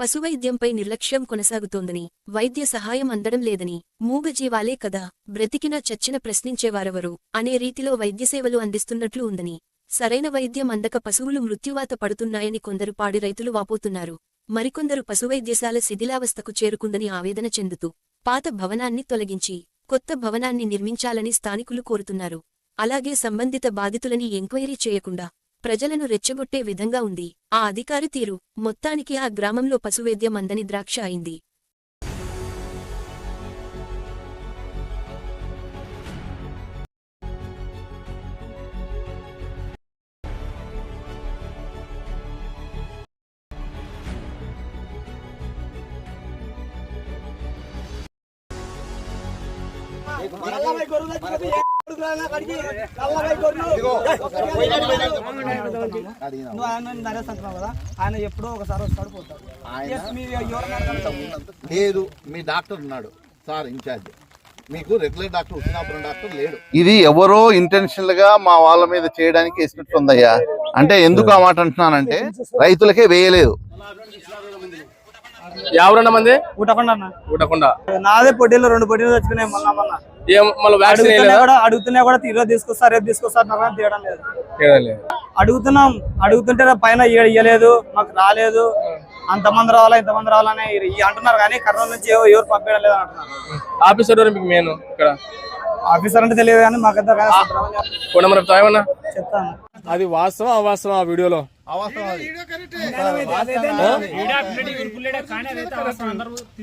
పశువైద్యంపై నిర్లక్ష్యం కొనసాగుతోందని వైద్య సహాయం అందడం లేదని మూగజీవాలే కదా బ్రతికినా చచ్చిన ప్రశ్నించేవారెవరు అనే రీతిలో వైద్యసేవలు అందిస్తున్నట్లు ఉందని సరైన వైద్యం అందక పశువులు మృత్యువాత పడుతున్నాయని కొందరు పాడి రైతులు వాపోతున్నారు. మరికొందరు పశువైద్యశాల శిథిలావస్థకు చేరుకుందని ఆవేదన చెందుతూ పాత భవనాన్ని తొలగించి కొత్త భవనాన్ని నిర్మించాలని స్థానికులు కోరుతున్నారు. అలాగే సంబంధిత బాధితులని ఎంక్వైరీ చేయకుండా ప్రజలను రెచ్చగొట్టే విధంగా ఉంది. ఆ అధికారి తీరు మొత్తానికి ఆ గ్రామంలో పశువేద్యం అందని ద్రాక్ష అయింది. నల్లబై గొర్రెలు నువ్వు ఆయన నరేష్ అంటున్నావు కదా ఆయన ఎప్పుడో ఒకసారి వస్తాడు పోతాడు? లేదు. మీ డాక్టర్ ఉన్నాడు సార్ ఇన్ఛార్జ్. మీకు రెగ్యులర్ డాక్టర్ ఉచ్చినాపురం డాక్టర్ లేడు. ఇది ఎవరో ఇంటెన్షనల్గా మా వాళ్ళ మీద చేయడానికి వేసినట్టుందయ్యా అంటే ఎందుకు ఆ మాట అంటున్నానంటే రైతులకే వేయలేదు. ఎవరన్నా మంది? ఊటకుండా అన్న. ఊటకుండా. నాదే పొట్టీలు రెండు పొట్టీలు తెచ్చుకునే మొన్న మొన్న. ఏం మళ్ళీ వ్యాక్సిన్ అడుగుతున్నా కూడా అడుగుతున్నా కూడా ఈరోజు తీసుకొస్తారు రేపు తీసుకొస్తారు తీయడం లేదు. అడుగుతున్నాం. అడుగుతుంటే పైన ఇయ్య- ఇయ్యలేదు మాకు రాలేదు. అంతమంది రావాలా ఇంతమంది రావాలని ఇ- అంటున్నారు కానీ కర్నూలు నుంచి ఎవ- ఎవరు పంపించడం లేదు అంటున్నారు. ఆఫీసర్ మీకు మెయిన్ ఇక్కడ? ఆఫీసర్ అంటే తెలియదు కానీ మాకంతా చెప్తాను. అది వాస్తవం అవాస్తవం ఆ వీడియోలో.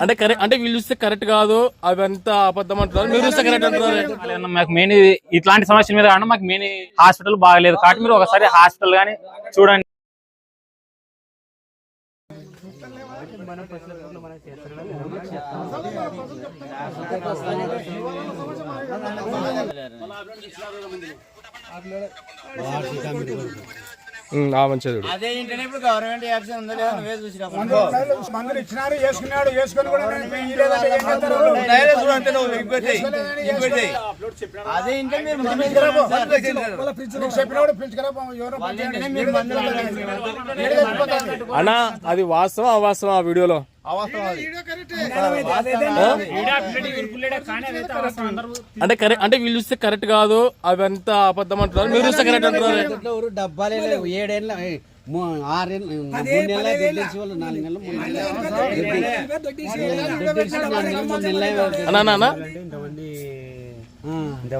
అంటే కరెక్ట్. అంటే వీళ్ళు చూస్తే కరెక్ట్ కాదు అవంతా అబద్ధం అంటున్నారు. మీరు చూస్తే కరెక్ట్ అంటున్నారు. అలా మాకు మెయిన్ ఇట్లాంటి సమస్యల మీద కాకుండా మాకు మెయిన్ హాస్పిటల్ బాగలేదు. కాబట్టి మీరు ఒకసారి హాస్పిటల్ గానీ చూడండి. ఉమ్, ఆ మంచిది అన్నా అది వాస్తవం అవాస్తవం ఆ వీడియోలో. అంటే కరెక్ట్. అంటే వీళ్ళు చూస్తే కరెక్ట్ కాదు అవంతా అబద్ధం అంటున్నారు. మీరు చూస్తే కరెక్ట్ అంటున్నారు. డబ్బాలే లేవు. ఏడేళ్ళ ఆరేళ్ళ మూడు నెలల దొడ్డేసి వాళ్ళు నాలుగు నెలలు మూడు నెలలు దొడ్డేసి నాలుగు నెలలు మూడు నెలలు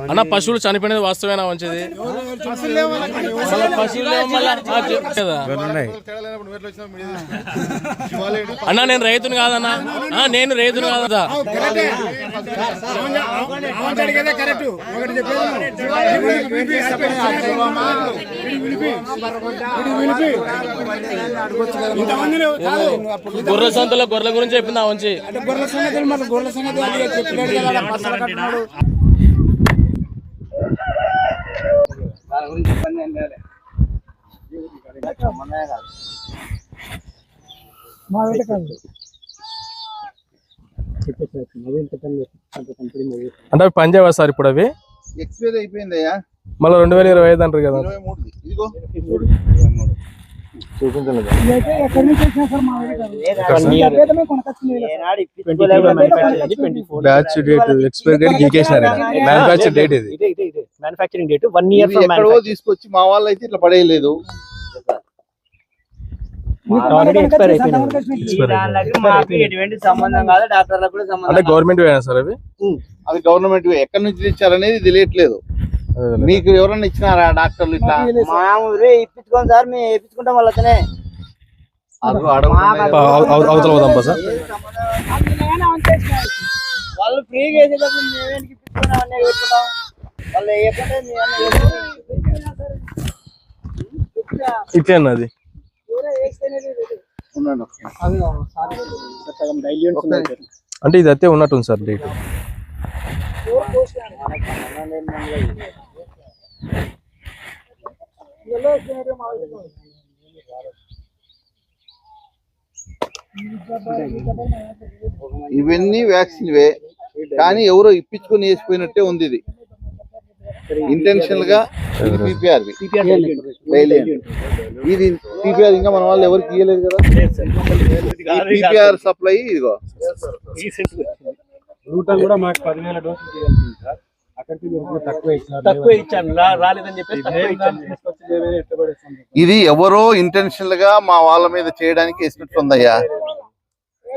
అన్నా పశువులు చనిపోయినది వాస్తవేనా మంచిది అన్నా నేను రైతుని కాదన్నా. నేను రైతుని కాదా గొర్రెల సంతలో గొర్రెల గురించి చెప్పింది మంచి అంటే గొర్రెల సంగతి చెప్పినాడు కదా పసల కట్టినాడు అంటే అవి పని చేయవా సార్ ఇప్పుడు అవి ఎక్స్పైర్ అయిపోయిందయ్యా. మళ్ళీ రెండు వేల ఇరవై ఐదు అంటారు కదా. బ్యాచ్ డేట్ ఎక్స్పైరీ డేట్ గీకేసినారు మ్యానుఫాక్చర్ డేట్ ఇది. మ్యానుఫాక్చరింగ్ డేట్ వన్ ఇయర్ ఎక్కడో తీసుకొచ్చి మా వాళ్ళు అయితే ఇట్లా పడేయలేదు. ఆల్రెడీ ఎక్స్పైర్ అయిపోయింది మాకు ఎటువంటి సంబంధం కాదు డాక్టర్లకు కూడా అంటే సంబంధం గవర్నమెంట్ వేనా సార్ అవి? అది గవర్నమెంట్ ఎక్కడి నుంచి తెచ్చారనేది తెలియట్లేదు. మీకు ఎవరన్నా ఇచ్చినారా డాక్టర్లు ఇట్లా? ఇప్పించుకోండి సార్ మేము ఇప్పించుకుంటాం వాళ్ళతోనే అవతల పోదాం బా సార్ వాళ్ళు ఫ్రీగా ఇట్లే. అంటే ఇది అయితే ఉన్నట్టుంది సార్ డేట్. ఇవన్నీ వ్యాక్సిన్ వే. కానీ ఎవరో ఇప్పించుకొని వేసిపోయినట్టే ఉంది ఇది. ఇంటెన్షనల్గా ఇది పీపీఆర్ ఇంకా మన వాళ్ళు ఎవరికి ఇవ్వలేదు కదా? పీపీఆర్ సప్లై ఇదిగో. రూటల్ కూడా మాకు పదివేల డోసులు చేయాల్సింది సార్. ఇది ఎవరో ఇంటెన్షనల్గా మా వాళ్ళ మీద చేయడానికి వేసినట్టుందయ్యా.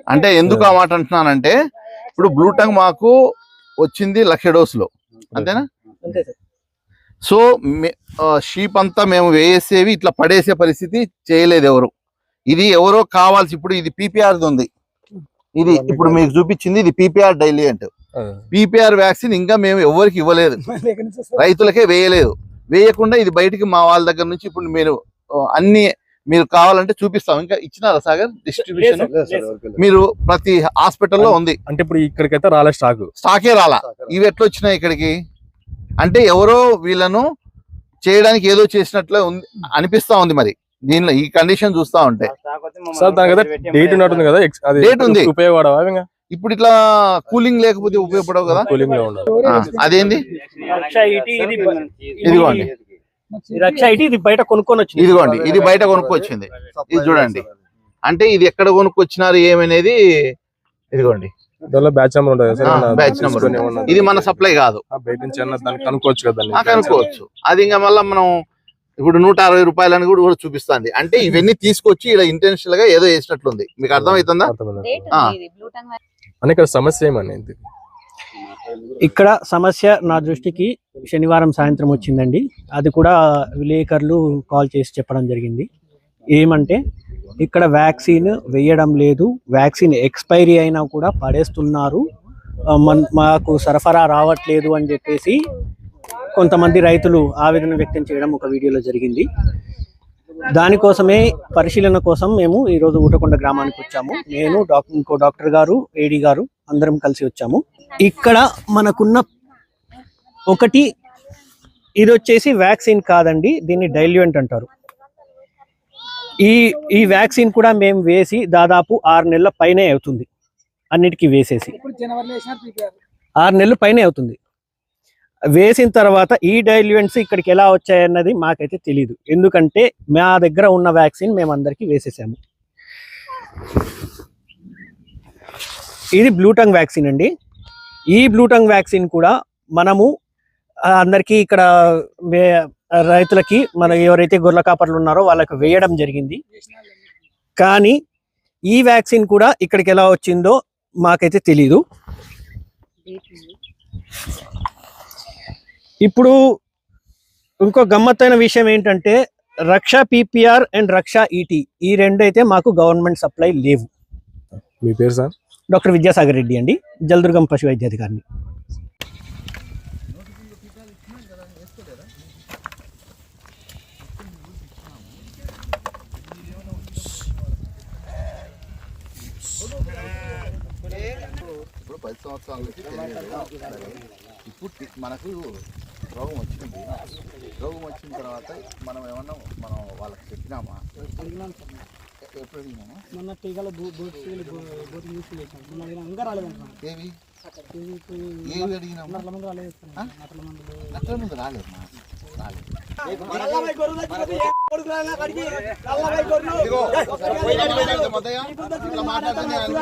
అంటే ఎందుకు ఆ మాట అంటున్నానంటే ఇప్పుడు బ్లూటంగ్ మాకు వచ్చింది లక్ష డోసులు. అంతేనా? అంతే సార్ సో షీప్ అంతా మేము వేసేవి ఇట్లా పడేసే పరిస్థితి చేయలేదు ఎవరు. ఇది ఎవరో కావాల్సి ఇప్పుడు ఇది పీపీఆర్ ఉంది. ఇది ఇప్పుడు మీకు చూపించింది ఇది పీపీఆర్ డైలీ అంటే పీపీఆర్ వ్యాక్సిన్ ఇంకా మేము ఎవరికి ఇవ్వలేదు. రైతులకే వేయలేదు. వేయకుండా ఇది బయటికి మా వాళ్ళ దగ్గర నుంచి ఇప్పుడు మీరు అన్ని మీరు కావాలంటే చూపిస్తాం. ఇంకా ఇచ్చినారా సాగర్? డిస్ట్రిబ్యూషన్ మీరు ప్రతి హాస్పిటల్లో ఉంది. అంటే ఇప్పుడు ఇక్కడికైతే రాలే స్టాక్. స్టాకే రాలా. ఇవి ఎట్లా వచ్చినాయి ఇక్కడికి? అంటే ఎవరో వీళ్ళను చేయడానికి ఏదో చేసినట్లు ఉంది అనిపిస్తా ఉంది మరి. దీనిలో ఈ కండిషన్ చూస్తా ఉంటే. డేట్ ఉన్నట్టుంది కదా ఉంది. ఉపయోగపడవా ఇప్పుడు ఇట్లా కూలింగ్ లేకపోతే ఉపయోగపడవు కదా? కూలింగ్లో ఉండాలి ఆ, అదేంది? రక్ష ఇటీ ఇది ఇదిగోండి. ఇది బయట కొనుక్కొని వచ్చింది. ఇదిగోండి ఇది బయట కొనుక్కొచ్చింది. ఇది చూడండి. అంటే ఇది ఎక్కడ కొనుక్కొచ్చినారు ఏమనేది ఇదిగోండి. దానిలో బ్యాచ్ నెంబర్ ఉంటుంది సార్? బ్యాచ్ నెంబర్ ఇది మన సప్లై కాదు. ఆ, బయట నుంచి అన్న దాన్ని కనుక్కోవచ్చు కదా కనుక్కోవచ్చు. అది ఇంకా మళ్ళీ మనం ఇప్పుడు నూట అరవై రూపాయలని కూడా కూడా చూపిస్తుంది. అంటే ఇవన్నీ తీసుకొచ్చి ఇలా ఇంటెన్షనల్గా ఏదో వేసినట్లుంది మీకు అర్థమవుతుందా. అని ఇక్కడ సమస్య ఏమని ఇది ఇక్కడ సమస్య నా దృష్టికి శనివారం సాయంత్రం వచ్చిందండి. అది కూడా విలేకరులు కాల్ చేసి చెప్పడం జరిగింది. ఏమంటే ఇక్కడ వ్యాక్సిన్ వేయడం లేదు. వ్యాక్సిన్ ఎక్స్పైరీ అయినా కూడా పడేస్తున్నారు. మన్- మాకు సరఫరా రావట్లేదు అని చెప్పేసి కొంతమంది రైతులు ఆవేదన వ్యక్తం చేయడం ఒక వీడియోలో జరిగింది. దానికోసమే పరిశీలన కోసం మేము ఈరోజు ఊటకొండ గ్రామానికి వచ్చాము. నేను డాక్టర్ ఇంకో డాక్టర్ గారు ఏడీ గారు అందరం కలిసి వచ్చాము. ఇక్కడ మనకున్న ఒకటి ఇది వచ్చేసి వ్యాక్సిన్ కాదండి దీన్ని డైల్యూంట్ అంటారు. ఈ ఈ వ్యాక్సిన్ కూడా మేము వేసి దాదాపు ఆరు నెలల పైనే అవుతుంది. అన్నిటికీ వేసేసి. ఆరు నెలల పైనే అవుతుంది. వేసిన తర్వాత ఈ డైల్యూయెంట్స్ ఇక్కడికి ఎలా వచ్చాయన్నది మాకైతే తెలియదు ఎందుకంటే మా దగ్గర ఉన్న వ్యాక్సిన్ మేము అందరికీ వేసేసాము. ఇది బ్లూటంగ్ వ్యాక్సిన్ అండి. ఈ బ్లూటంగ్ వ్యాక్సిన్ కూడా మనము అందరికీ ఇక్కడ వే- రైతులకి మన ఎవరైతే గొర్రెల కాపర్లు ఉన్నారో వాళ్ళకి వేయడం జరిగింది. కానీ ఈ వ్యాక్సిన్ కూడా ఇక్కడికి ఎలా వచ్చిందో మాకైతే తెలీదు. ఇప్పుడు ఇంకో గమ్మత్తైన విషయం ఏంటంటే రక్ష పీపీఆర్ అండ్ రక్ష ఈటీ ఈ రెండు అయితే మాకు గవర్నమెంట్ సప్లై లేవు. మీ పేరు సార్? డాక్టర్ విద్యాసాగర్ రెడ్డి అండి జలదుర్గం పశు వైద్యాధికారిని పది సంవత్సరాల నుంచి తెలియదు ఇప్పుడు మనకు రోగం వచ్చింది. రోగం వచ్చిన తర్వాత మనం ఏమన్నా మనం వాళ్ళకి చెప్పినామా? ఎప్పుడు అడిగినామా ఏవి? ఏవి? నట్ల ముందు రాలేదు. రాలేదు ఇదిగో, పోయినట్టు పోయినట్టు మొదయ్య, ఇట్లా మాట్లాడితే నేను-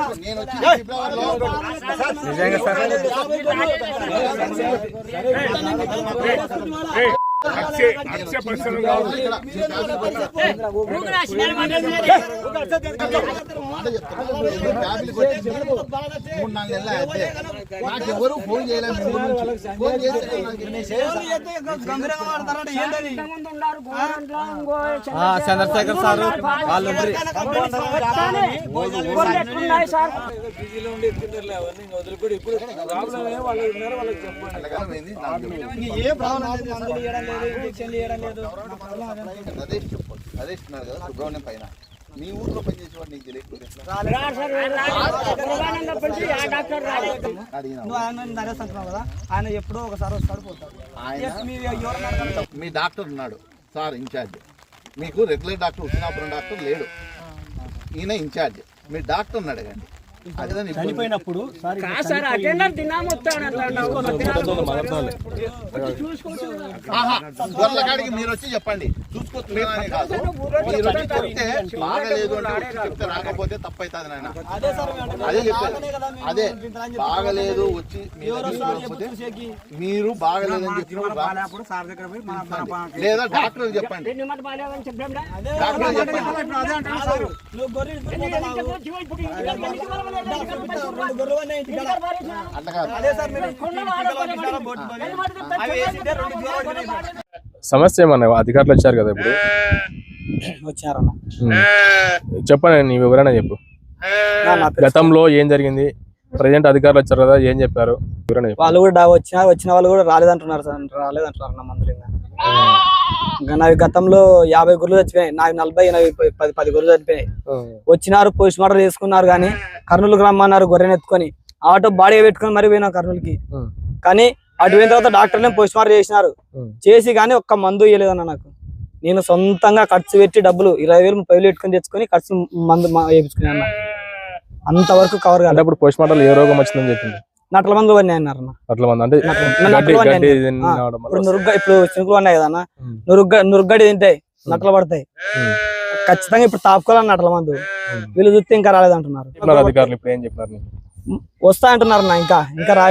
నేను వచ్చింది ఫిబ్రవరిలో మాట చెప్తాను. ఫ్యామిలీ కొట్టి మూడు నాలుగు నెలలు అయితే నాకు ఎవరు ఫోన్ చేయలేదు. ఫోన్ చేస్తే నాకు చంద్రశేఖర్ సార్ వాళ్ళు నాకు అదే చెప్పు. అదే ఇస్తున్నారు కదా సుబ్రహ్మణ్యం పైన. మీ ఊర్లో పనిచేసేవాడు నీకు తెలియకపోతే ఆయన ఎప్పుడో ఒకసారి వస్తాడు పోతాడు మీ డాక్టర్ ఉన్నాడు సార్ ఇన్ఛార్జ్ మీకు రెగ్యులర్ డాక్టర్ ఉచ్చినాపురం డాక్టర్ లేడు ఈయన ఇన్ఛార్జ్ మీ డాక్టర్ని అడగండి చనిపోయినప్పుడు మీరు వచ్చి చెప్పండి రాకపోతే తప్పైతుంది నాయన. అదే చెప్పారు అదే బాగలేదు వచ్చి మీరు బాగలేదు అని చెప్పినప్పుడు లేదా డాక్టర్ చెప్పండి. డాక్టర్ చెప్పండి. అదే అంటారు సార్. అట్లా కాదు. సమస్య ఏమన్నా అధికారులు వచ్చారు కదా ఇప్పుడు? వచ్చారన్న. చెప్పండి నీ వివరణ చెప్పు. గతంలో ఏం జరిగింది? ప్రజెంట్ అధికారులు వచ్చారు కదా ఏం చెప్పారు? వివరణ చెప్పు. వాళ్ళు కూడా వచ్చిన వచ్చిన వాళ్ళు కూడా రాలేదంటున్నారు సార్. రాలేదంటున్నారు నా మందులు ఇంకా. నావి గతంలో యాభై గొర్రెలు చచ్చిపోయాయి నాకు నలభై ఎనభై పది పది గొర్రెలు చచ్చిపోయాయి వచ్చినారు పోస్ట్ మార్టం చేసుకున్నారు కానీ కర్నూలుకి రమ్మన్నారు గొర్రెని ఎత్తుకొని. ఆటో బాడీ పెట్టుకొని మరి పోయినా కర్నూలుకి. కానీ అటు పోయిన తర్వాత డాక్టర్నే పోస్ట్ మార్టం చేసినారు. చేసి కానీ ఒక్క మందు ఇవ్వలేదన్న నాకు. నేను సొంతంగా ఖర్చు పెట్టి డబ్బులు ఇరవై వేలు ముప్పై వేలు పెట్టుకొని తెచ్చుకొని ఖర్చు మందు వేయించుకున్నాను అంతవరకు కవర్ ఇప్పుడు పోస్ట్ మార్టం ఏ రోగం వచ్చిందని చెప్పింది? నట్ల మందులు పడినాయి అన్నారు నట్ల- నట్ల ఇప్పుడు నురుగ్గ ఇప్పుడు చినుకులు ఉన్నాయి కదా. నురుగ్గ నురుగ్గడి తింటాయి. నట్టలు పడతాయి. ఖచ్చితంగా ఇప్పుడు తాపుకోవాలని నటల మందు. వీళ్ళు చూస్తే ఇంకా రాలేదంటున్నారు. అధికారులు ఇప్పుడు ఏం చెప్పినారు నీకు? వస్తా అంటున్నారు నా ఇంకా. ఇంకా రా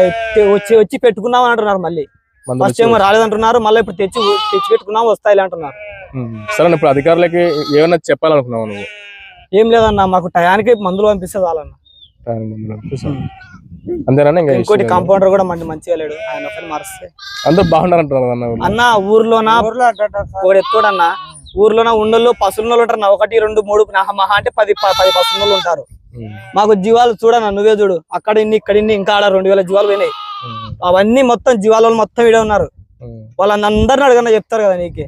వచ్చి వచ్చి పెట్టుకున్నాం అంటున్నారు మళ్ళీ. ఫస్ట్ ఏమో రాలేదంటున్నారు మళ్ళీ ఇప్పుడు తెచ్చి తెచ్చి పెట్టుకున్నాం వస్తాయి అంటున్నారు. సరే ఇప్పుడు అధికారులకి ఏమన్నా చెప్పాలనుకున్నావు నువ్వు? ఏం లేదన్న మాకు టయానికి మందులు పంపిస్తే చాలన్న. ఇంకోటి. కాంపౌండర్ కూడా మంచి మంచిగా లేడు ఆయన మారిస్తే. అందరూ బాగున్నారు అంటారు అన్న ఊర్లో. ఊర్లోన ఒకడు ఎత్తుడన్న ఊర్లోన ఉండళ్ళు పసులు ఉంటారు. నా ఒకటి రెండు మూడు నా- మహా అంటే పది పది పసులు ఉంటారు. మాకు జీవాలు చూడన్న నువ్వే చూడు. అక్కడ ఇన్ని ఇక్కడ ఇన్ని ఇంకా ఆడ రెండు వేల జీవాలు పోయినాయి. అవన్నీ మొత్తం జీవాల మొత్తం ఈడే ఉన్నారు. అందరిని అడగన్నా చెప్తారు కదా నీకే.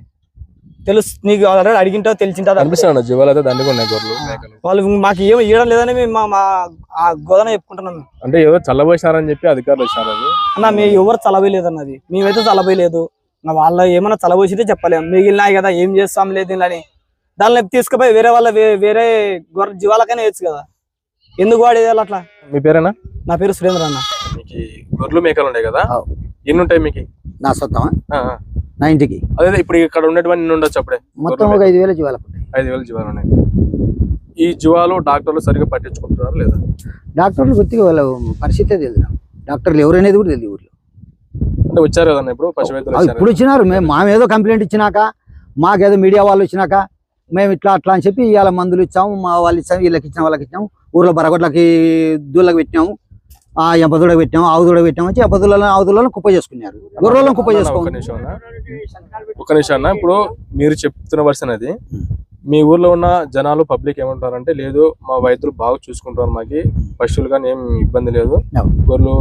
తెలుసు నీకు ఆల్రెడీ అడిగింటావు తెలిసింటా అనిపిస్తున్నాడు జీవాలు అయితే దండిగా ఉన్నాయి గొర్రెలు మేకలు. వాళ్ళు మాకు ఏం ఇవ్వడం లేదని మేము మా- మా ఆ గోదన చెప్పుకుంటున్నాం. అంటే ఏదో చల్లబోసినారని చెప్పి అధికారులు వచ్చారు. అది అన్న మీ ఎవరు చలబోయలేదు అన్నది. మేమైతే చలబోయలేదు ఇంకా వాళ్ళు ఏమైనా చలబోసితే చెప్పలేము మిగిలినాయి కదా ఏం చేస్తాం లేదు అని. దాన్ని తీసుకుపోయి వేరే వాళ్ళ వేరే గొర్రె జీవాలకైనా వేయచ్చు కదా. ఎందుకు వాడేది అట్లా? మీ పేరేనా? నా పేరు సురేంద్ర అన్న. మీకు గొర్రెలు మేకలు ఉన్నాయి కదా. ఎన్ని ఉంటాయి మీకు? నా ఆ. నా ఇంటికి. అదే ఇప్పుడు ఇక్కడ ఉండేటువంటి ఉండొచ్చు అప్పుడే. మొత్తం ఒక ఐదు వేల జీవాలకు ఉంటాయి ఐదు వేల జీవాలు ఉన్నాయి. ఈ జీవాలు డాక్టర్లు సరిగ్గా పట్టించుకుంటున్నారు లేదా? డాక్టర్లు గుర్తిగా వాళ్ళ పరిస్థితే తెలియదు. డాక్టర్లు ఎవరనేది కూడా తెలియదు ఊర్లో. వచ్చారు కదన్న ఇప్పుడు? పశు వైద్యులు ఇప్పుడు వచ్చినారు. మేము మామేదో కంప్లైంట్ ఇచ్చినాక మాకేదో మీడియా వాళ్ళు వచ్చినాక మేము ఇట్లా అట్లా అని చెప్పి ఇవాళ మందులు ఇచ్చాము మా వాళ్ళు ఇచ్చాము వీళ్ళకి ఇచ్చాము వాళ్ళకి ఇచ్చాము ఊర్లో బరగొట్లకి దూళ్ళకి పెట్టినాము ఆ ఎంపదూడకి పెట్టాము ఆవు దూడకి పెట్టాము వచ్చి ఎంపదూళ్ళని ఆవు దూళ్ళని కుప్ప చేసుకున్నారు. గొర్రెలను కుప్ప అన్న, చేసుకో ఒక్క నిమిషం అన్న. ఇప్పుడు మీరు చెప్తున్న వర్షన్ అది. మీ ఊర్లో ఉన్న జనాలు పబ్లిక్ ఏమంటారంటే లేదు మా వైద్యులు బాగా చూసుకుంటారు మాకి పశువులు కానీ ఏం ఇబ్బంది లేదు. గొర్రెలు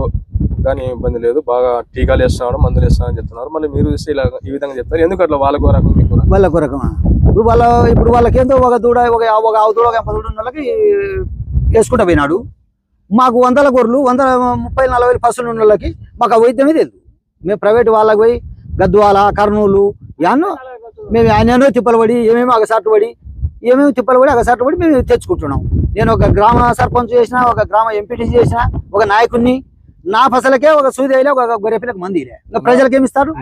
కానీ ఇబ్బంది లేదు. బాగా టీకాలు వేస్తున్నారు మందులు వేస్తున్నారు చెప్తున్నారు. మళ్ళీ మీరు చూస్తే ఇలా ఈ విధంగా చెప్తారు. ఎందుకు అట్లా వాళ్ళకు రకం మీకు రకం? వాళ్ళ కొరకమా ఇప్పుడు వాళ్ళ ఇప్పుడు వాళ్ళకి ఏందో ఒక దూడ ఒక ఒక ఆవు దూడ ఒక దూడ ఉన్న వాళ్ళకి వేసుకుంటా పోయినాడు. మాకు వందల గొర్రెలు వందల ముప్పై నలభై పసులు ఉన్న వాళ్ళకి మాకు ఆ వైద్యమే తెలియదు మేము ప్రైవేట్ వాళ్ళకి పోయి గద్వాల కర్నూలు యాన్నో మేము ఆయన తిప్పలు పడి ఏమేమి అగసాటు పడి ఏమేమి తిప్పలు పడి అగసాటు పడి మేము తెచ్చుకుంటున్నాం. నేను ఒక గ్రామ సర్పంచ్ చేసిన ఒక గ్రామ ఎంపీటీసీ చేసిన ఒక నాయకుడిని నా ఫసలకే ఒక సూది అయిలే ఒక గొర్రె పిల్లకి మంది ఇలే. ప్రజలకి ఏమి ఇస్తారు